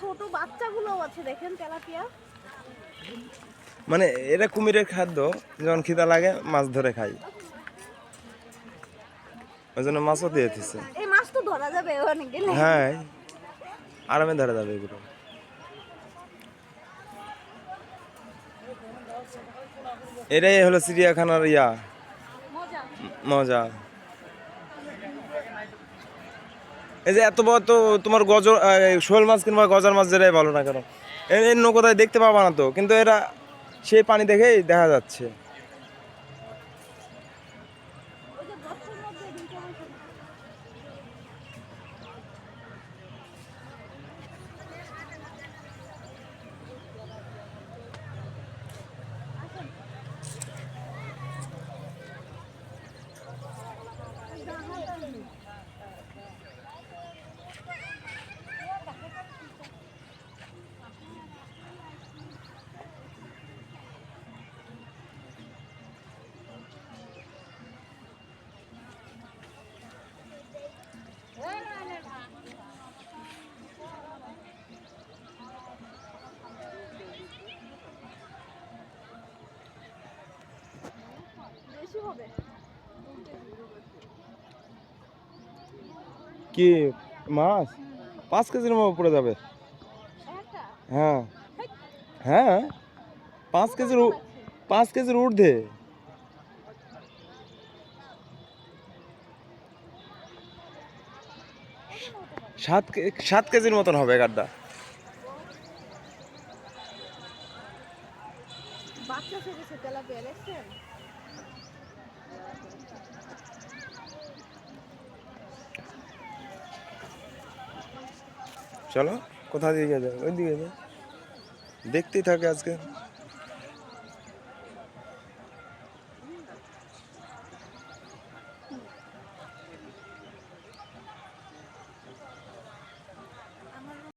ছোট বাচ্চাগুলো আছে দেখেন তেলাপিয়া। মানে এরা কুমিরের খাদ্য যখন খিদা লাগে মাছ ধরে খাই। ওই জন্য মাছও দিয়ে দিচ্ছে এই মাছ তো ধরা যাবে ওখানে গেলে। হ্যাঁ আরামে ধরা যাবে এগুলো। এটাই হলো চিড়িয়াখানার ইয়া। মজা। এই যে এত বড় তো তোমার গজর শোল মাছ কিংবা গজার মাছ যেটাই ভালো না কেন এর নৌকোটায় দেখতে পাবা না তো, কিন্তু এরা সেই পানি দেখেই দেখা যাচ্ছে। হবে? কি মাছ? পাঁচ কেজির মতো পড়ে যাবে। হ্যাঁ। হ্যাঁ? পাঁচ কেজির পাঁচ কেজির ঊর্ধ্বে। সাত সাত কেজির মতন হবে গাড্ডা। বাচ্চা ছেড়েছে তেলাপিয়া দেখছেন? চলো কোথা দিয়ে যাবে? ওই দিকে দেখতেই থাকে আজকে।